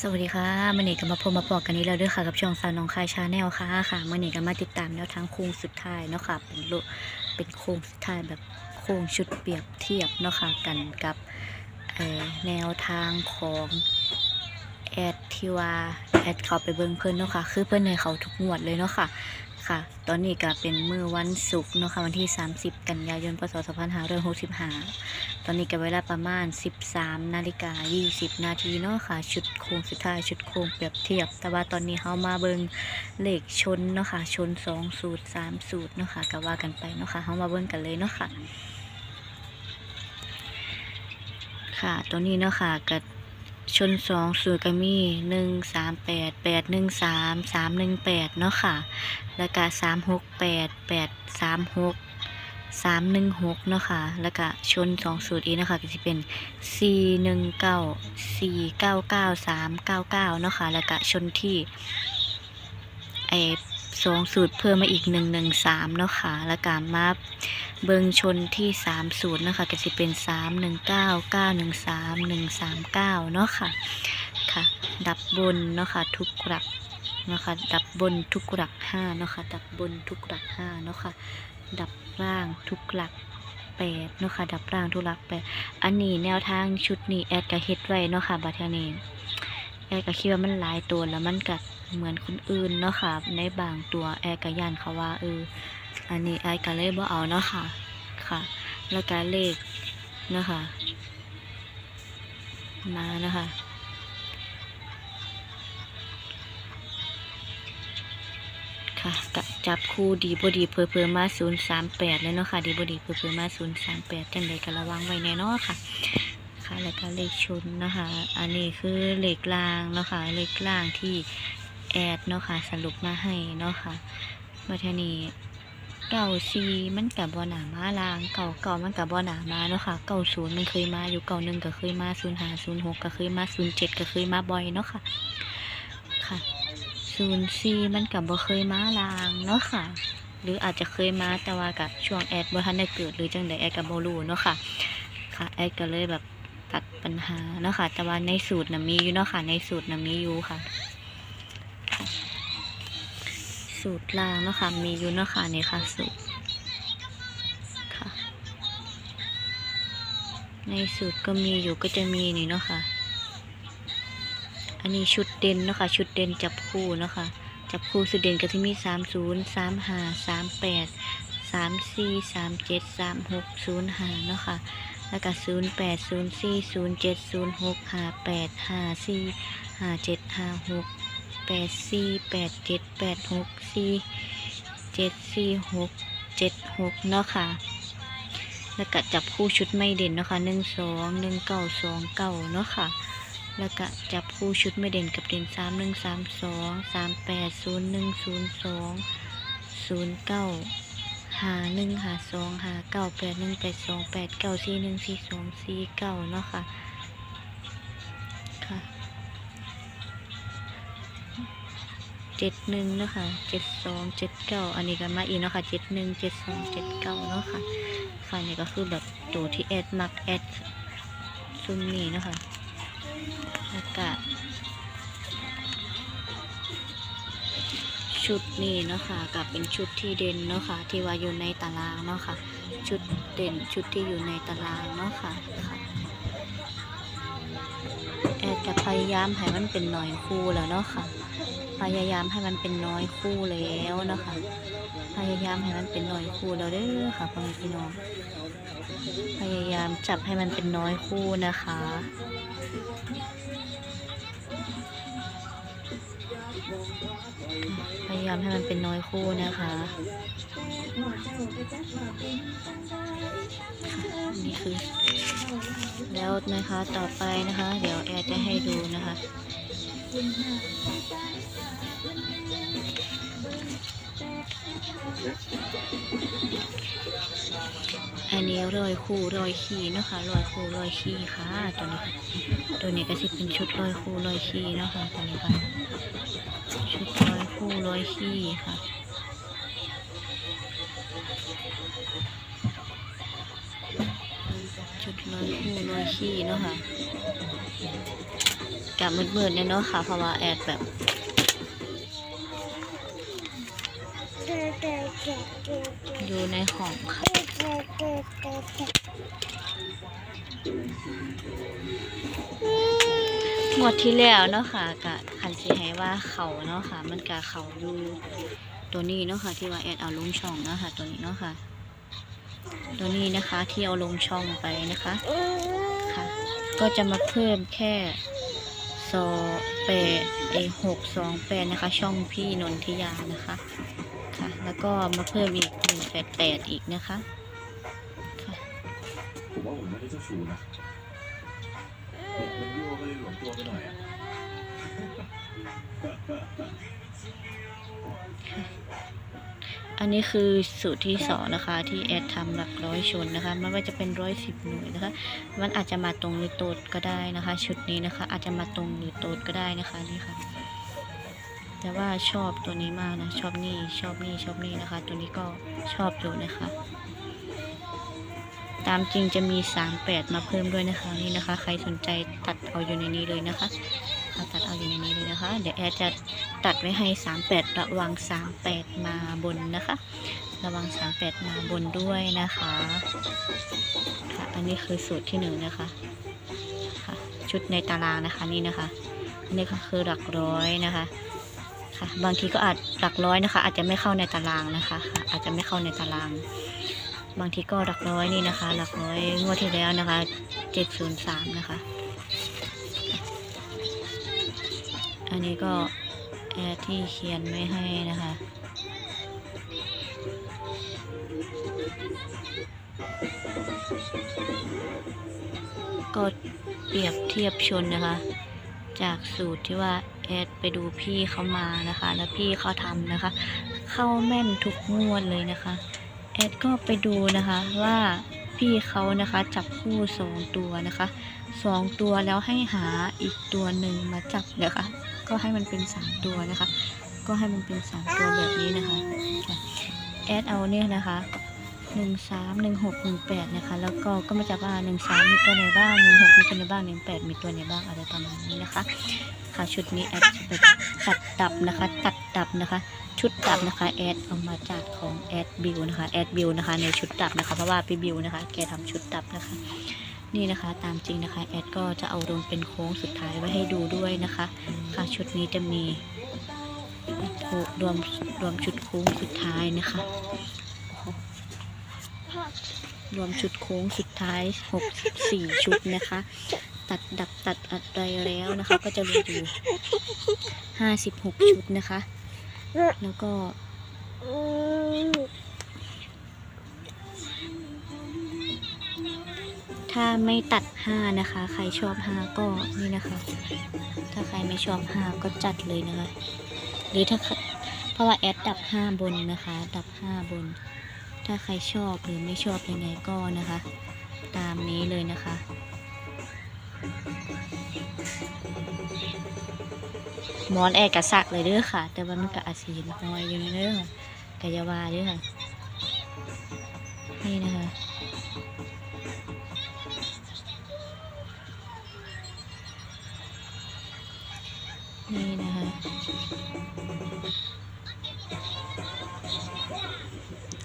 สวัสดีค่ะมื่อนี้ก็มาพบมาบอกกันนี้แล้วด้วยค่ะกับช่องสาวน้องคายชาแนลค่ะค่ะมื่อนี้ก็มาติดตามแนวทางโค้งสุดท้ายเนาะค่ะเป็นโลเป็นโค้งสุดท้ายแบบโค้งชุดเปรียบเทียบเนาะค่ะกันกับแนวทางของแอดทิวาแอดเขาไปเบิ้งเพิ่นเนาะค่ะคือเพิ่นในเขาทุกงวดเลยเนาะค่ะ ค่ะ ตอนนี้ก็เป็นมื้อวันศุกร์เนาะค่ะวันที่ 30 กันยายน พศ 2565 ตอนนี้ก็เวลาประมาณ 13 นาฬิกา 20 นาทีเนาะค่ะ ชุดโค้งสุดท้าย ชุดโค้งเปรียบเทียบ แต่ว่าตอนนี้เขามาเบิงเลขชนเนาะค่ะ ชน 2 สูตร 3 สูตรเนาะค่ะก็ว่ากันไปเนาะค่ะเขามาเบิงกันเลยเนาะค่ะ ค่ะ ตัวนี้เนาะค่ะก็ ชน2สูตรก็มี1 3 8 8 1 3 3 1 8เนาะค่ะ แล้วก็3 6 8 8 3 6สามหนึ่งหกเนาะค่ะ แล้วก็ชนสองสูตรอีกนะคะก็จะเป็นสี่หนึ่งเก้าสี่เก้าเก้าสามเก้าเก้าเนาะค่ะ แล้วก็ชนที่ไอ สองสูตรเพิ่มมาอีกหนึ่งหนึ่งสามเนาะค่ะ แล้วก็มาเบิงชนที่สามสูตรเนาะค่ะก็จะเป็นสามหนึ่งเก้าเก้าหนึ่งสามหนึ่งสามเก้าเนาะค่ะค่ะ ดับบนเนาะค่ะทุกหลักเนาะค่ะดับบนทุกหลักห้าเนาะค่ะดับบนทุกหลักห้าเนาะค่ะดับล่างทุกหลักแปดเนาะค่ะดับล่างทุกหลักแปดอันนี้แนวทางชุดนี้แอดก็เฮ็ดไว้เนาะค่ะบัดเทนี้แอดก็คิดว่ามันหลายตัวแล้วมันก็ เหมือนคนอื่นเนาะค่ะ ในบางตัวแอดก็ย่านเขาว่าเออ อันนี้แอดก็เลยบ่เอาเนาะค่ะ ค่ะ แล้วก็เลขเนาะค่ะ มาเนาะค่ะค่ะกะจับคู่ดีบดีเพอเพอมาศูนย์สามแปดเลยเนาะค่ะ ดีบดีเพอเพอมาศูนย์สามแปดจังใดก็ระวังไว้แน่นอนค่ะ ค่ะ แล้วก็เลขชนเนาะคะ อันนี้คือเลขล่างเนาะค่ะ เลขล่างที่ แอดเนาะค่ะ สรุปมาให้เนาะค่ะบัดนี้เก้าซีมันกับบอหนามาลางเก่าเก่ามันกับบอหนามาเนาะค่ะเก้าศูนย์มันเคยมาอยู่เก่าหนึ่งก็เคยมาศูนย์ห้าศูนย์หกก็เคยมาศูนย์เจ็ดก็เคยมาบ่อยเนาะค่ะค่ะศูนย์ซีมันกับบ่เคยมาลางเนาะค่ะ หรืออาจจะเคยมาแต่ว่ากับช่วงแอดบ่ทันได้เกิดหรือจังใดแอดกับบ่รู้เนาะค่ะ ค่ะแอดก็เลยแบบตัดปัญหาเนาะค่ะแต่ว่าในสูตรน่ะมีอยู่เนาะค่ะในสูตรน่ะมีอยู่ค่ะ สูตรล่างเนาะค่ะมีอยู่เนาะค่ะนี่ค่ะสูตรค่ะ ในสูตรก็มีอยู่ก็จะมีนี่เนาะค่ะ อันนี้ชุดเด่นเนาะค่ะชุดเด่นจับคู่เนาะค่ะจับคู่สุดเด่นก็ที่มีสามศูนย์สามห้าสามแปดสามสี่สามเจ็ดสามหกศูนย์ห้าเนาะค่ะแล้วก็ศูนย์แปดศูนย์สี่ศูนย์เจ็ดศูนย์หกห้าแปดห้าสี่ห้าเจ็ดห้าหก แปดสี่แปดเจ็ดแปดหกสี่เจ็ดสี่หกเจ็ดหกเนาะค่ะ แล้วก็จับคู่ชุดไม่เด่นเนาะค่ะหนึ่งสองหนึ่งเก้าสองเก้าเนาะค่ะ แล้วก็จับคู่ชุดไม่เด่นกับเด่นสามหนึ่งสามสองสามแปดศูนย์หนึ่งศูนย์สองศูนย์เก้าหาหนึ่งหาสองหาเก้าแปดหนึ่งแปดสองแปดเก้าสี่หนึ่งสี่สองสี่เก้าเนาะค่ะ เจ็ดหนึ่งเนาะค่ะเจ็ดสองเจ็ดเก้าอันนี้ก็มาอีกเนาะค่ะเจ็ดหนึ่งเจ็ดสองเจ็ดเก้าเนาะค่ะค่ะนี่ก็คือแบบตัวที่แอดมักแอดซุมนี้เนาะค่ะอากาศชุดนี้เนาะค่ะกับเป็นชุดที่เด่นเนาะค่ะที่ว่าอยู่ในตารางเนาะค่ะชุดเด่นชุดที่อยู่ในตารางเนาะค่ะค่ะแอดจะพยายามให้มันเป็นหน้อยคู่แล้วเนาะค่ะ พยายามให้มันเป็นน้อยคู่แล้วนะคะ พยายามให้มันเป็นน้อยคู่แล้วเด้อค่ะพ่อแม่พี่น้อง พยายามจับให้มันเป็นน้อยคู่นะคะพยายามให้มันเป็นน้อยคู่นะคะนี่คือ แล้วนะคะต่อไปนะคะ เดี๋ยวแอร์จะให้ดูนะคะ อันนี้รอยคู่รอยขี้เนาะคะรอยคู่รอยขี้ค่ะ ตัวนี้ค่ะตัวนี้ก็สิเป็นชุดรอยคู่รอยขี้เนาะค่ะตัวนี้ค่ะชุดรอยคู่รอยขี้ค่ะชุดรอยคู่รอยขี้เนาะค่ะกับมืดๆเนี่ยเนาะค่ะเพราะว่าแอดแบบ อยู่ในห้องค่ะงวดที่แล้วเนาะค่ะกะคันสิให้ว่าเขาเนาะค่ะ มันกะเขาอยู่ตัวนี้เนาะค่ะ ที่ว่าแอดเอาลงช่องเนาะค่ะ ตัวนี้เนาะค่ะ ตัวนี้นะคะที่เอาลงช่องไปนะคะค่ะ ก็จะมาเพิ่มแค่สอแปดเอหกสองแปดนะคะ ช่องพี่นนทิยานะคะ แล้วก็มาเพิ่มอีกหนึ่งแปดแปดอีกนะคะค่ะผมว่าผมไม่ได้เจ้าชู้นะเด็กมันยั่วก็เลยหลวมตัวไปหน่อยอะอันนี้คือสูตรที่สองนะคะที่แอดทำหลักร้อยชนนะคะไม่ว่าจะเป็นร้อยสิบหน่วยนะคะ มันอาจจะมาตรงหรือโตดก็ได้นะคะ ชุดนี้นะคะ อาจจะมาตรงหรือโตดก็ได้นะคะนี่ค่ะ แต่ว่าชอบตัวนี้มากนะ ชอบนี่ชอบนี่ชอบนี่นะคะ ตัวนี้ก็ชอบอยู่นะคะ ตามจริงจะมีสามแปดมาเพิ่มด้วยนะคะนี่นะคะ ใครสนใจตัดเอาอยู่ในนี้เลยนะคะค่ะตัดเอาอยู่ในนี้เลยนะคะ เดี๋ยวแอดจะตัดไว้ให้สามแปดระวังสามแปดมาบนนะคะ ระวังสามแปดมาบนด้วยนะคะค่ะอันนี้คือสูตรที่หนึ่งนะคะค่ะชุดในตารางนะคะนี่นะคะอันนี้ก็คือหลักร้อยนะคะ ค่ะบางทีก็อาจหลักร้อยนะคะ อาจจะไม่เข้าในตารางนะคะ อาจจะไม่เข้าในตาราง บางทีก็หลักร้อยนี่นะคะ หลักร้อยงวดที่แล้วนะคะเจ็ดศูนย์สามนะคะ อันนี้ก็แอร์ที่เขียนไม่ให้นะคะก็เปรียบเทียบชนนะคะ จากสูตรที่ว่า แอดไปดูพี่เขามานะคะ แล้วพี่เขาทำนะคะ เข้าแม่นทุกงวดเลยนะคะแอดก็ไปดูนะคะว่าพี่เขานะคะจับคู่สองตัวนะคะสองตัวแล้วให้หาอีกตัวหนึ่งมาจับนะคะ ก็ให้มันเป็นสามตัวนะคะ ก็ให้มันเป็นสามตัวแบบนี้นะคะแอดเอาเนี่ยนะคะหนึ่งสามหนึ่งหกหนึ่งแปดนะคะ แล้วก็ก็มาจากว่าหนึ่งสามมีตัวไหนบ้างหนึ่งหกมีตัวไหนบ้างหนึ่งแปดมีตัวไหนบ้างอะไรประมาณนี้นะคะ คะ ชุดนี้แอดจะไปตัดดับนะคะ ตัดดับนะคะ ชุดดับนะคะแอดเอามาจากของแอดบิวนะคะแอดบิวนะคะ ในชุดดับนะคะเพราะว่าพี่บิวนะคะ แกทำชุดดับนะคะ นี่นะคะตามจริงนะคะแอดก็จะเอาลงเป็นโค้งสุดท้ายไว้ให้ดูด้วยนะคะ ค่ะชุดนี้จะมีรวมรวมชุดโค้งสุดท้ายนะคะรวมชุดโค้งสุดท้าย 64 ชุดนะคะ ตัดดับตัดอะไรแล้วนะคะ ก็จะเหลืออยู่56ชุดนะคะ แล้วก็ถ้าไม่ตัด 5 นะคะ ใครชอบ 5 ก็นี่นะคะ ถ้าใครไม่ชอบ 5 ก็จัดเลยนะคะ หรือถ้าเพราะว่าแอดดับ 5 บนนะคะ ดับ 5 บน ถ้าใครชอบหรือไม่ชอบยังไงก็นะคะ ตามนี้เลยนะคะ หมอนแอร์กระสักเลยเด้อค่ะ แต่ว่ามันกะอาศีนน้อยอยู่ในเด้อกายาวาเด้อค่ะ นี่นะคะนี่นะคะ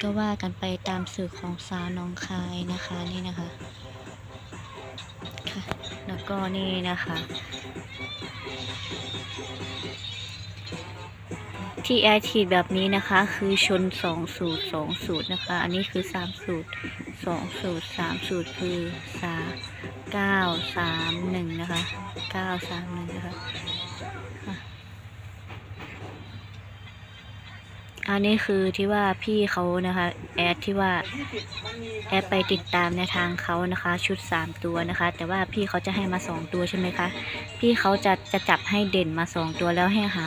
ก็ว่ากันไปตามสื่อของสาวน้องคายนะคะนี่นะคะ ก็นี่นะคะ ที่แอร์ทีแบบนี้นะคะ คือชนสองสูตรสองสูตรนะคะ อันนี้คือสามสูตรสองสูตรสามสูตรคือสามเก้าสามหนึ่งนะคะเก้าสามหนึ่งนะคะ อันนี้คือที่ว่าพี่เขานะคะแอดที่ว่าแอดไปติดตามในทางเขานะคะ ชุด 3 ตัวนะคะ แต่ว่าพี่เขาจะให้มา 2 ตัวใช่ไหมคะพี่เขาจะจะจับให้เด่นมา 2 ตัวแล้วให้หา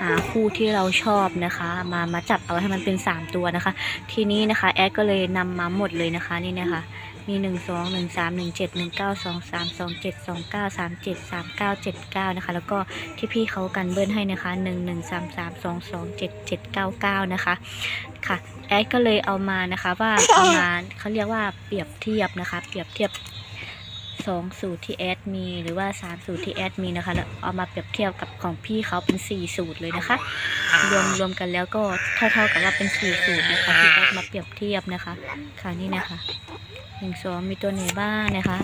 หาคู่ที่เราชอบนะคะ มามาจับเอาให้มันเป็น 3 ตัวนะคะ ทีนี้นะคะแอดก็เลยนำมาหมดเลยนะคะนี่นะคะ มี 1 2 1 3 1 7 1 9 2 3 2 7 2 9 3 7 3 9 7 9 นะคะ แล้วก็ที่พี่เขากันเบิ้ลให้นะคะ 1 1 3 3 2 2 7 7 9 9 นะคะ ค่ะ แอดก็เลยเอามานะคะว่าเอามาเขาเรียกว่าเปรียบเทียบนะคะ เปรียบเทียบ สองสูตรที่แอดมี หรือว่าสามสูตรที่แอดมีนะคะแล้วเอามาเปรียบเทียบกับของพี่เขาเป็นสี่สูตรเลยนะคะ รวมรวมกันแล้วก็เท่าเท่าๆกับว่าเป็นสี่สูตรนะคะที่แอดมาเปรียบเทียบนะคะ ค่ะนี่นะคะหนึ่งสองมีตัวไหนบ้างนะคะ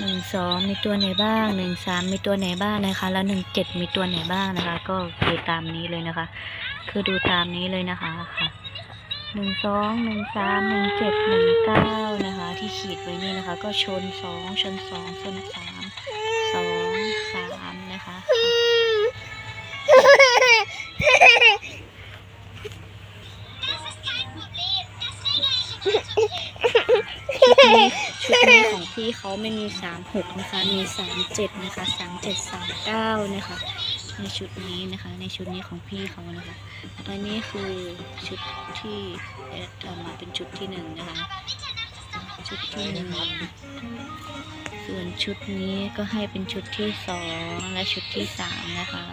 หนึ่งสองมีตัวไหนบ้างหนึ่งสามมีตัวไหนบ้างนะคะ แล้วหนึ่งเจ็ดมีตัวไหนบ้างนะคะ ก็ดูตามนี้เลยนะคะ คือดูตามนี้เลยนะคะค่ะ หนึ่งสองหนึ่งสามหนึ่งเจ็ดหนึ่งเก้านะคะ ที่ขีดไว้นี่นะคะ ก็ชนสองชนสองชนสามสองสามนะคะชุดนี้ชุดนี้ของพี่เขาไม่มีสามหกนะคะ มีสามเจ็ดนะคะสามเจ็ดสามเก้านะคะ ในชุดนี้นะคะ ในชุดนี้ของพี่เขานะคะและนี่คือชุดที่แอดเอามาเป็นชุดที่หนึ่งนะคะ ชุดที่หนึ่งส่วนชุดนี้ก็ให้เป็นชุดที่สองและชุดที่สามนะคะ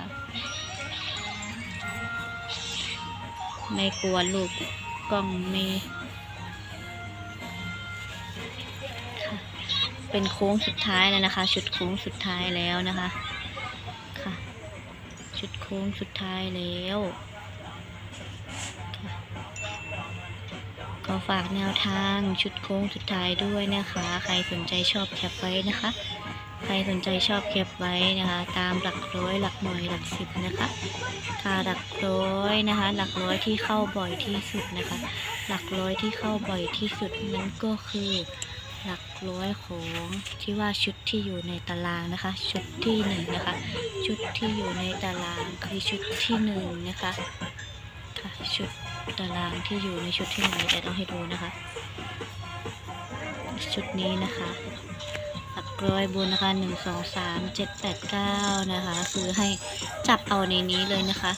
ไม่กลัวลูกกล้องไม่เป็นโค้งสุดท้ายแล้วนะคะ ชุดโค้งสุดท้ายแล้วนะคะ ชุดโค้งสุดท้ายแล้วค่ะก็ฝากแนวทางชุดโค้งสุดท้ายด้วยนะคะ ใครสนใจชอบแคปไว้นะคะ ใครสนใจชอบแคปไว้นะคะ ตามหลักร้อยหลักหน่วยหลักสิบนะคะค่ะหลักร้อยนะคะ หลักร้อยที่เข้าบ่อยที่สุดนะคะ หลักร้อยที่เข้าบ่อยที่สุดนั้นก็คือ หลักร้อยของที่ว่าชุดที่อยู่ในตารางนะคะ ชุดที่หนึ่งนะคะ ชุดที่อยู่ในตารางคือชุดที่หนึ่งนะคะค่ะชุดตารางที่อยู่ในชุดที่หนึ่งจะต้องให้ดูนะคะ ชุดนี้นะคะหลักร้อยบนนะคะหนึ่งสองสามเจ็ดแปดเก้านะคะ คือให้จับเอาในนี้เลยนะคะ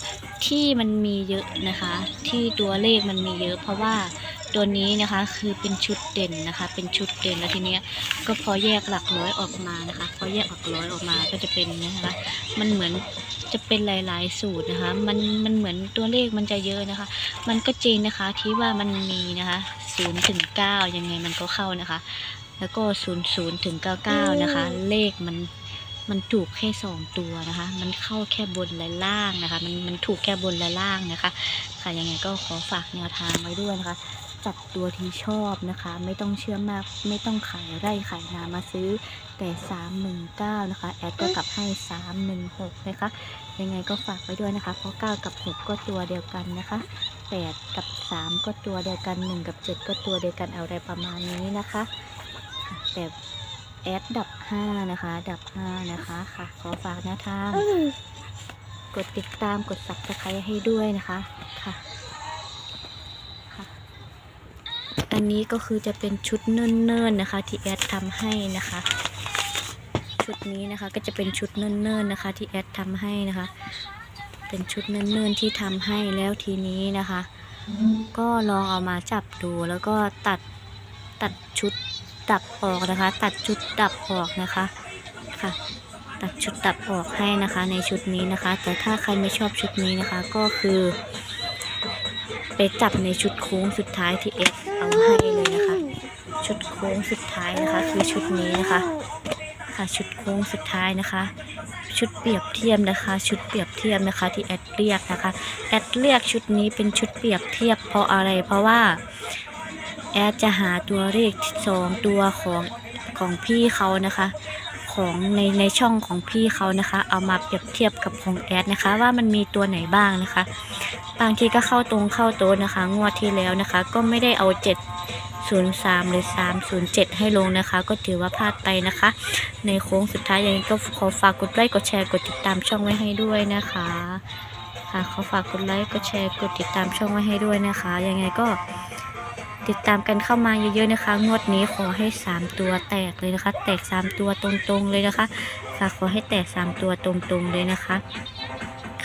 ที่มันมีเยอะนะคะ ที่ตัวเลขมันมีเยอะเพราะว่า ตัวนี้นะคะคือเป็นชุดเด่นนะคะ เป็นชุดเด่นแล้วทีเนี้ยก็พอแยกหลักร้อยออกมานะคะ พอแยกหลักร้อยออกมาก็จะเป็นนะคะ มันเหมือนจะเป็นหลาย ๆ สูตรนะคะ มันมันเหมือนตัวเลขมันจะเยอะนะคะ มันก็จริงนะคะที่ว่ามันมีนะคะศูนย์ถึงเก้ายังไงมันก็เข้านะคะ แล้วก็ศูนย์ศูนย์ถึงเก้าเก้านะคะ เลขมันมันถูกแค่สองตัวนะคะ มันเข้าแค่บนและล่างนะคะ มันมันถูกแค่บนและล่างนะคะ ค่ะ ยังไงก็ขอฝากแนวทางไว้ด้วยนะคะ จัดตัวที่ชอบนะคะ ไม่ต้องเชื่อมากไม่ต้องขายไร่ขายนามาซื้อแต่ 319 นะคะ แอดก็กลับให้ 316 นะคะ ยังไงก็ฝากไว้ด้วยนะคะ เพราะ 9 กับ 6 ก็ตัวเดียวกันนะคะ 8 กับ 3 ก็ตัวเดียวกัน 1 กับ 7 ก็ตัวเดียวกันเอาอะไรประมาณนี้นะคะค่ะแต่แอดดับ 5 นะคะ ดับ 5 นะคะค่ะ ขอฝากแนวทาง กดติดตามกด subscribe ให้ด้วยนะคะค่ะค่ะ อันนี้ก็คือจะเป็นชุดเนิ่นๆนะคะ ที่แอดทำให้นะคะ ชุดนี้นะคะก็จะเป็นชุดเนิ่นๆนะคะ ที่แอดทำให้นะคะ เป็นชุดเนิ่นๆที่ทำให้แล้วทีนี้นะคะ ก็ลองเอามาจับดูแล้วก็ตัดตัดชุดดับออกนะคะ ตัดชุดดับออกนะคะค่ะตัดชุดดับออกให้นะคะในชุดนี้นะคะ แต่ถ้าใครไม่ชอบชุดนี้นะคะก็คือ ไปจับในชุดโค้งสุดท้ายที่เอฟ เอาให้เลยนะคะ ชุดโค้งสุดท้ายนะคะ คือชุดนี้นะคะ ค่ะชุดโค้งสุดท้ายนะคะ ชุดเปรียบเทียบนะคะ ชุดเปรียบเทียบนะคะ ที่แอดเรียกนะคะแอดเรียกชุดนี้เป็นชุดเปรียบเทียบเพราะอะไร เพราะว่าแอดจะหาตัวเลขสองตัวของของพี่เขานะคะ ของในในช่องของพี่เขานะคะ เอามาเปรียบเทียบกับของแอดนะคะ ว่ามันมีตัวไหนบ้างนะคะ บางทีก็เข้าตรงเข้าโต๊ะนะคะ งวดที่แล้วนะคะ ก็ไม่ได้เอา703 หรือ 307 ให้ลงนะคะ ก็ถือว่าพลาดไปนะคะ ในโค้งสุดท้ายอย่างนี้ก็ขอฝากกดไลค์กดแชร์กดติดตามช่องไว้ให้ด้วยนะคะค่ะขอฝากกดไลค์กดแชร์กดติดตามช่องไว้ให้ด้วยนะคะ ยังไงก็ ติดตามกันเข้ามาเยอะๆนะคะ งวดนี้ขอให้ 3 ตัวแตกเลยนะคะ แตก 3 ตัวตรงๆเลยนะคะค่ะขอให้แตก 3 ตัวตรงๆเลยนะคะ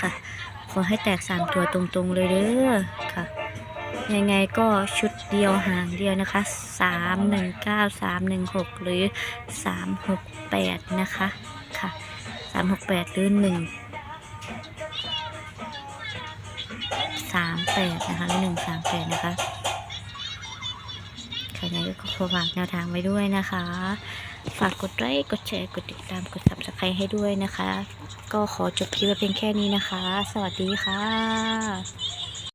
ค่ะ ขอให้แตก 3 ตัวตรงๆเลยเด้อค่ะยังไงก็ชุดเดียวหางเดียวนะคะ 3 1 9 3 1 6 หรือ 3 6 8 นะคะค่ะ 3 6 8 หรือ 1 3 8 นะคะหรือ1 3 8 นะคะค่ะคะ ยังไงก็ขอฝากแนวทางไว้ด้วยนะคะ ฝากกดไลค์กดแชร์กดติดตามกด subscribe ให้ด้วยนะคะ ก็ขอจบคลิปเพียงแค่นี้นะคะ สวัสดีค่ะ